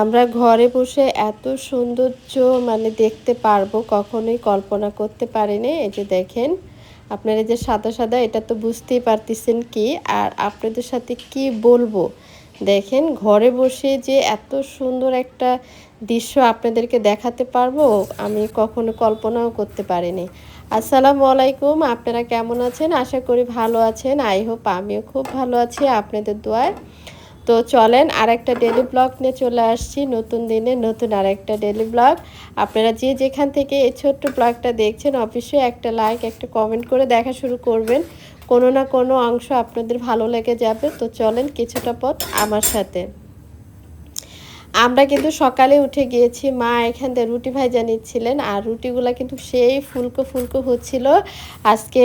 আমরা ঘরে বসে এত সৌন্দর্য মানে দেখতে পারব, কখনোই কল্পনা করতে পারিনি। এই যে দেখেন, আপনারা যে সাদা সাদা, এটা তো বুঝতেই পারতেছেন কি? আর আপনাদের সাথে কি বলব? দেখেন, ঘরে বসে যে এত সুন্দর একটা দৃশ্য আপনাদেরকে দেখাতে পারব, আমি কখনো কল্পনাও করতে পারিনি। আসসালামু আলাইকুম, আপনারা কেমন আছেন? আশা করি ভালো আছেন। আই হোপ আমিও খুব ভালো আছি, আপনাদের দোয়ায়। তো চলেন আর একটা ডেলি ব্লগ নিয়ে চলে আসছি। নতুন দিনে নতুন আর একটা ডেলি ব্লগ আপনারা যে যেখান থেকে এই ছোট্ট ব্লগটা দেখছেন, অবশ্যই একটা লাইক একটা কমেন্ট করে দেখা শুরু করবেন। কোনো না কোনো অংশ আপনাদের ভালো লেগে যাবে। তো চলেন কিছুটা পথ আমার সাথে। আমরা কিন্তু সকালে উঠে গিয়েছি। মা এখান থেকে রুটি ভাজা নিচ্ছিলেন। আর রুটিগুলো কিন্তু সেই ফুলকো ফুলকো হচ্ছিল। আজকে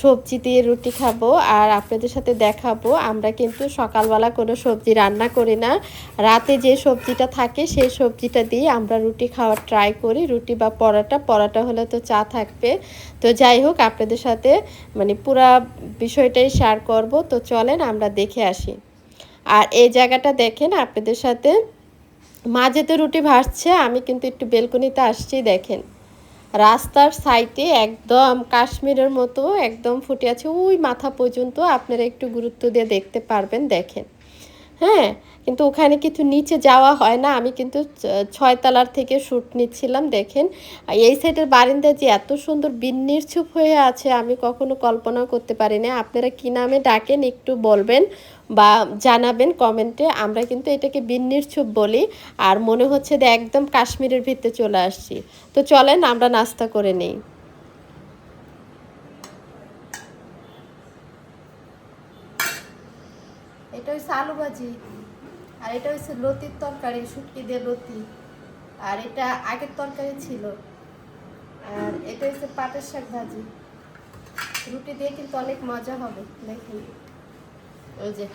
সবজি দিয়ে রুটি খাব আর আপনাদের সাথে দেখাবো। আমরা কিন্তু সকালবেলা কোনো সবজি রান্না করি না। রাতে যে সবজিটা থাকে সেই সবজিটা দিয়ে আমরা রুটি খাওয়ার ট্রাই করি। রুটি বা পরোটা পরোটা হলে তো চা থাকবে। তো যাই হোক, আপনাদের সাথে মানে পুরা বিষয়টাই শেয়ার করব। তো চলেন আমরা দেখে আসি। আর এই জায়গাটা দেখেন আপনাদের সাথে। মাঝে তো রুটি ভাসছে আমি কিন্তু একটু বেলকনিতে আসছি, দেখেন। রাস্তার সাইডে একদম কাশ্মীরের মতো একদম ফুটে আছে। ওই মাথা পর্যন্ত আপনারা একটু গুরুত্ব দিয়ে দেখতে পারবেন, দেখেন। হ্যাঁ? কিন্তু ওখানে কিছু নিচে যাওয়া হয় না। আমি কিন্তু ছয়তলার থেকে শ্যুট নিচ্ছিলাম, দেখেন। এই সাইডের বারিন্দা যে এত সুন্দর বিন্নির ছুপ হয়ে আছে, আমি কখনো কল্পনাও করতে পারি না। আপনারা কী নামে ডাকেন একটু বলবেন বা জানাবেন কমেন্টে। আমরা কিন্তু এটাকে বিন্নির ছুপ বলি। আর মনে হচ্ছে যে একদম কাশ্মীরের ভিতরে চলে আসছি। তো চলেন, আমরা নাস্তা করে নিই। এটা হচ্ছে আলু ভাজি। আর এটা হচ্ছে লতির তরকারি, শুটকি দিয়ে লতি। আর এটা আগের তরকারি ছিল। আর এটা হচ্ছে পাটের শাক ভাজি। রুটি দিয়ে কিন্তু অনেক মজা হবে, দেখুন। ওই যে।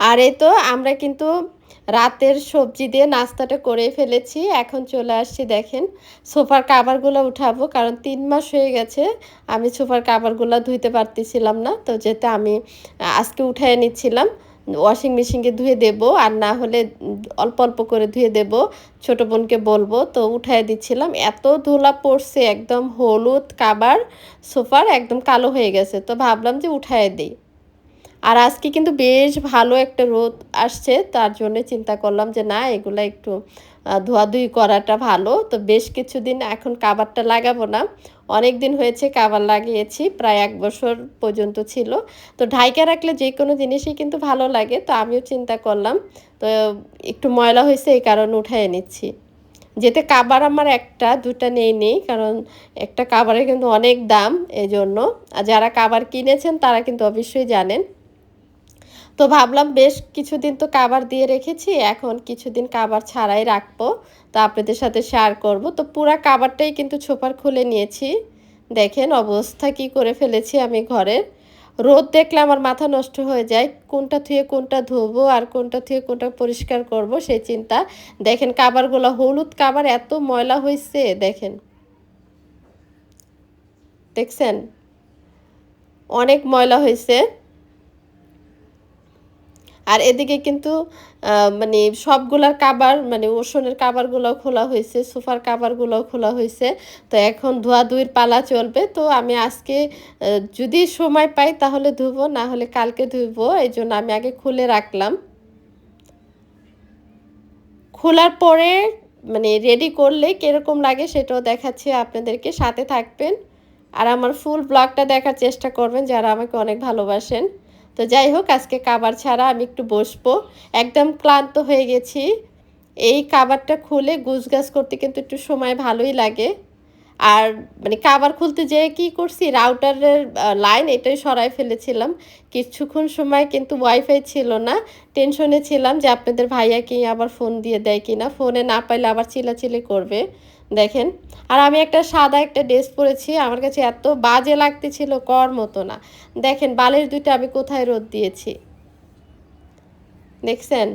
আর এই তো আমরা কিন্তু রাতের সবজি দিয়ে নাস্তাটা করে ফেলেছি। এখন চলে আসছি, দেখেন, সোফার কাবারগুলো উঠাবো, কারণ তিন মাস হয়ে গেছে আমি সোফার কাবারগুলো ধুইতে পারতেছিলাম না। তো যেতে আমি আজকে উঠায় নিচ্ছিলাম ওয়াশিং মেশিনকে ধুয়ে দেব, আর না হলে অল্প অল্প করে ধুয়ে দেব, ছোট বোনকে বলব, তো উঠায় দিচ্ছিলাম। এত ধুলা পড়ছে, একদম হলুদ কাবার সোফার, একদম কালো হয়ে গেছে। তো ভাবলাম যে উঠায় দিই। আর আজকে কিন্তু বেশ ভালো একটা রোদ আসছে, তার জন্য চিন্তা করলাম যে না, এগুলো একটু ধোয়াধুয়ি করাটা ভালো। তো বেশ কিছুদিন এখন কাবারটা লাগাবো না। অনেক দিন হয়েছে কাবার লাগিয়েছি, প্রায় এক বছর পর্যন্ত ছিল। তো ঢাইকা রাখলে যে কোনো জিনিসই কিন্তু ভালো লাগে, তো আমিও চিন্তা করলাম, তো একটু ময়লা হয়েছে এই কারণে উঠাই নিচ্ছি। যেতে কাবার আমার একটা, দুটা নেই নেই, কারণ একটা কাবারে কিন্তু অনেক দাম, এজন্য। আর যারা কাবার কিনেছেন, তারা কিন্তু অবশ্যই জানেন। তো ভাবলাম বেশ কিছুদিন তো কাবার দিয়ে রেখেছি, এখন কিছুদিন কাবার ছাড়াই রাখব। তো আপনাদের সাথে শেয়ার করব। তো পুরা কাবারটাই কিন্তু ছোপার খুলে নিয়েছি। দেখেন অবস্থা কি করে ফেলেছি আমি ঘরের। রোদ দেখলে আমার মাথা নষ্ট হয়ে যায়। কোনটা থুয়ে কোনটা ধোবো আর কোনটা থুয়ে কোনটা পরিষ্কার করব সেই চিন্তা। দেখেন কাবারগুলো হলুদ কাবার এত ময়লা হয়েছে দেখেন। দেখছেন? অনেক ময়লা হয়েছে আর এদিকে কিন্তু মানে সবগুলার কাবার মানে ওষনের কাবারগুলোও খোলা হয়েছে, সোফার কাবারগুলোও খোলা হয়েছে। তো এখন ধোয়া ধোয়াধুয়ির পালা চলবে। তো আমি আজকে যদি সময় পাই তাহলে ধুবো, না হলে কালকে ধুবো। এই জন্য আমি আগে খুলে রাখলাম। খোলার পরে মানে রেডি করলে কীরকম লাগে সেটাও দেখাচ্ছি আপনাদেরকে। সাথে থাকবেন। আর আমার ফুল ব্লগটা দেখার চেষ্টা করবেন, যারা আমাকে অনেক ভালোবাসেন। তো যাই হোক, আজকে কাবার ছাড়া আমি একটু বসবো। একদম ক্লান্ত হয়ে গেছি। এই কাবারটা খুলে গুছগাছ করতে কিন্তু একটু সময় ভালোই লাগে। আর মানে কাবার খুলতে যেয়ে কি করছি রাউটারের লাইন এটাই সরাই ফেলেছিলাম। কিছুক্ষণ সময় কিন্তু ওয়াইফাই ছিল না। টেনশনে ছিলাম যে আপনাদের ভাইয়া কি আবার ফোন দিয়ে দেয় কিনা? ফোনে না পাইলে আবার চিলাচিলি করবে। দেখেন। আর আমি একটা সাদা একটা ড্রেস পরেছি, আমার কাছে এত বাজে লাগতেছিল, কর মতো না। দেখেন বালের দুইটা আমি কোথায় রোদ দিয়েছি। দেখছেন?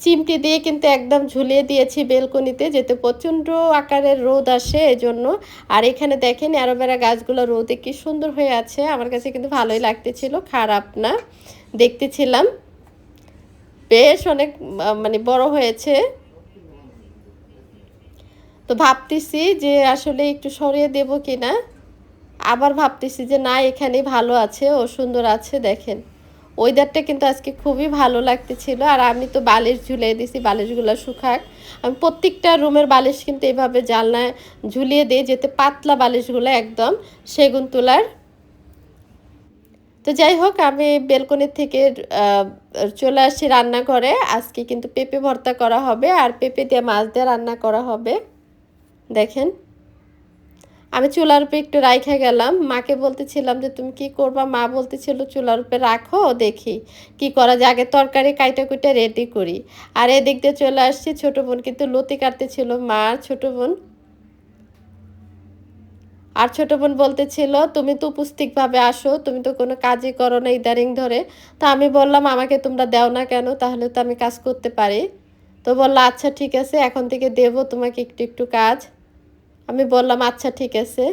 চিমটি দিয়ে কিন্তু একদম ঝুলিয়ে দিয়েছি বেলকনিতে, যেতে প্রচণ্ড আকারের রোদ আসে এজন্য। আর এখানে দেখেন অ্যারোভেরা গাছগুলো রোদে কি সুন্দর হয়ে আছে, আমার কাছে কিন্তু ভালোই লাগতেছিল, খারাপ না। দেখতেছিলাম, বেশ অনেক মানে বড় হয়েছে। তো ভাবতেছি যে আসলে একটু সরিয়ে দেব কি না আবার ভাবতেছি যে না এখানে ভালো আছে, ও সুন্দর আছে, দেখেন। ওয়েদারটা কিন্তু আজকে খুবই ভালো লাগতেছিল, আর আমি তো বালিশ ঝুলিয়ে দিছি, বালিশগুলো শুকাক। আমি প্রত্যেকটা রুমের বালিশ কিন্তু এভাবে জালনায় ঝুলিয়ে দিই, যেতে পাতলা বালিশগুলো একদম সেগুন তোলার। তো যাই হোক, আমি বেলকনির থেকে চলে আসছি রান্নাঘরে। আজকে কিন্তু পেঁপে ভর্তা করা হবে, আর পেঁপে দিয়ে মাছ দিয়ে রান্না করা হবে। দেখেন। আমি চুলার উপরে একটু রাইখা গেলাম। মাকে বলতেছিলাম যে, তুমি কি করবা? মা বলতেছিল, চুলার উপরে রাখো, দেখি কি করা যায়। আগে তরকারি কাইটা কুইটা রেডি করি। আর এদিক দিয়ে চলে আসছি। ছোটো বোন কিন্তু লতি কাটতেছিল, মা ছোটো বোন। আর ছোটো বোন বলতেছিল, তুমি তো উপস্থিতভাবে আসো, তুমি তো কোনো কাজই করো না ইদারিং ধরে। তো আমি বললাম, আমাকে তোমরা দাও না কেন? তাহলে তো আমি কাজ করতে পারি। তো বলল আচ্ছা ঠিক আছে, এখন থেকে দেব তোমাকে একটু একটু কাজ। আমি বললাম আচ্ছা ঠিক আছে।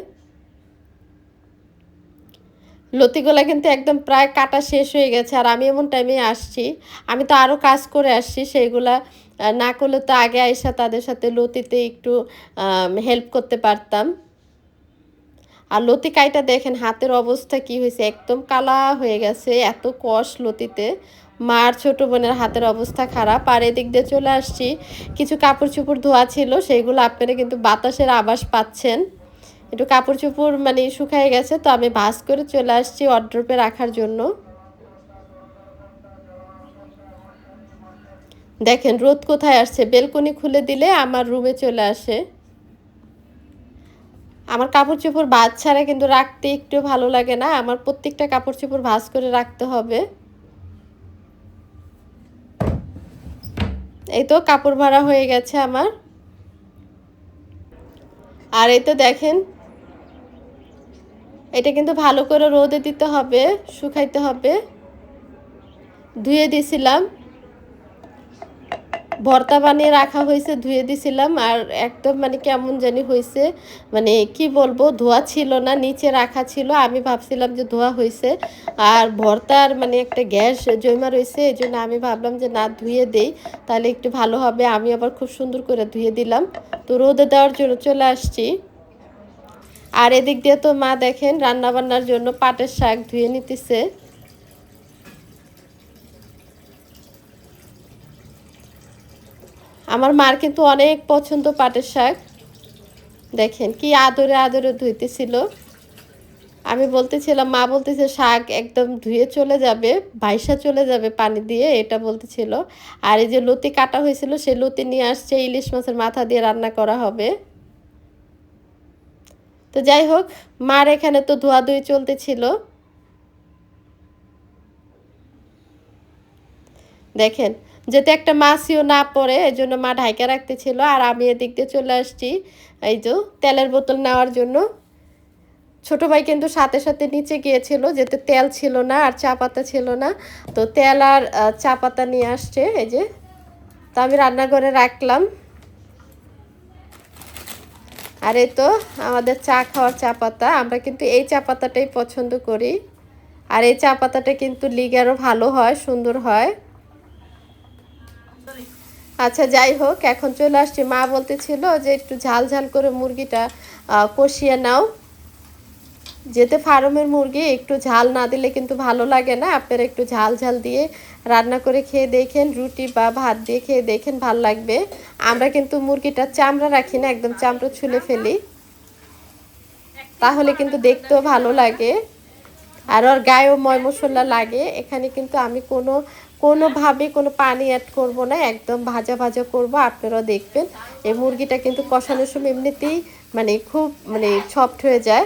লতিগুলা কিন্তু একদম প্রায় কাটা শেষ হয়ে গেছে, আর আমি এমন টাইমে আসছি, আমি তো আরও কাজ করে আসছি, সেইগুলা না করলে তো আগে আইসা তাদের সাথে লতিতে একটু হেল্প করতে পারতাম। আর লতি কাইটা দেখেন, হাতের অবস্থা কি হয়েছে, একদম কালা হয়ে গেছে, এত কষ লতিতে। মার ছোট বোনের হাতের অবস্থা খারাপ, আর এদিক দিয়ে চলে আসছি। কিছু কাপড় চোপড় ধোয়া ছিল সেইগুলো আপনারা কিন্তু বাতাসের আবাস পাচ্ছেন। একটু কাপড় চোপড় মানে শুকায় গেছে, তো আমি ভাস করে চলে আসছি অড্রপে রাখার জন্য। দেখেন, রোদ কোথায় আসছে? বেলকনি খুলে দিলে আমার রুমে চলে আসে। আমার কাপড় চোপড় ভাজ ছাড়া কিন্তু রাখতে একটু ভালো লাগে না। আমার প্রত্যেকটা কাপড় চোপড় ভাজ করে রাখতে হবে। এই তো কাপড় ভাড়া হয়ে গেছে আমার। আর এই তো দেখেন, এটা কিন্তু ভালো করে রোদে দিতে হবে, শুকাইতে হবে। ধুয়ে দিছিলাম। ভর্তা বানিয়ে রাখা হয়েছে, ধুয়ে দিছিলাম আর একদম মানে কেমন জানি হয়েছে। মানে কি বলব, ধোয়া ছিল না, নিচে রাখা ছিল। আমি ভাবছিলাম যে ধোয়া হয়েছে। আর ভর্তার মানে একটা গ্যাস জমা রয়েছে, এই জন্য আমি ভাবলাম যে না, ধুয়ে দেই, তাহলে একটু ভালো হবে। আমি আবার খুব সুন্দর করে ধুয়ে দিলাম। তো রোদে দেওয়ার জন্য চলে আসছি। আর এদিক দিয়ে তো মা দেখেন, রান্নাবান্নার জন্য পাটের শাক ধুয়ে নিতেছে। আমার মার কিন্তু অনেক পছন্দ পাটের শাক। দেখেন কি আদরে আদরে ধুইতেছিল। আমি বলতেছিলাম, মা বলতেছে শাক একদম ধুয়ে চলে যাবে ভাইসা চলে যাবে পানি দিয়ে, এটা বলতেছিল। আর এই যে লতি কাটা হয়েছিল সে লতি নিয়ে আসছে, ইলিশ মাছের মাথা দিয়ে রান্না করা হবে। তো যাই হোক, মার এখানে তো ধোয়াধুয়ি চলতেছিল। দেখেন যাতে একটা মাছিও না পড়ে এই জন্য মা ঢাইকা রাখতেছিল। আর আমি এদিক দিয়ে চলে আসছি, এই যে তেলের বোতল নেওয়ার জন্য। ছোট ভাই কিন্তু সাথে সাথে নিচে গিয়েছিল, যেতে তেল ছিল না আর চা পাতা ছিল না। তো তেল আর চা পাতা নিয়ে আসছে, এই যে। তো আমি রান্নাঘরে রাখলাম। আর এই তো আমাদের চা খাওয়ার চা পাতা। আমরা কিন্তু এই চা পাতাটাই পছন্দ করি। আর এই চা পাতাটা কিন্তু লিগারও ভালো হয়, সুন্দর হয়। আচ্ছা যাই হোক, এখন চলে আসছি। মা বলতেছিল যে একটু ঝাল ঝাল করে মুরগিটা কষিয়ে নাও। যেতে ফার্মের মুরগি, একটু ঝাল না দিলে কিন্তু ভালো লাগে না। আপনারা একটু ঝাল ঝাল দিয়ে রান্না করে খেয়ে দেখেন, রুটি বা ভাত দিয়ে খেয়ে দেখেন, ভালো লাগবে। আমরা কিন্তু মুরগিটা চামড়া রাখি না, একদম চামড়া ছুলে ফেলি। তাহলে কিন্তু দেখতেও ভালো লাগে। আর ওর গায়েও ময় মশলা লাগে। এখানে কিন্তু আমি কোনো কোনোভাবে কোনো পানি অ্যাড করব না, একদম ভাজা ভাজা করব। আপনারাও দেখবেন, এই মুরগিটা কিন্তু কষানোর সময় এমনিতেই মানে খুব মানে সফট হয়ে যায়।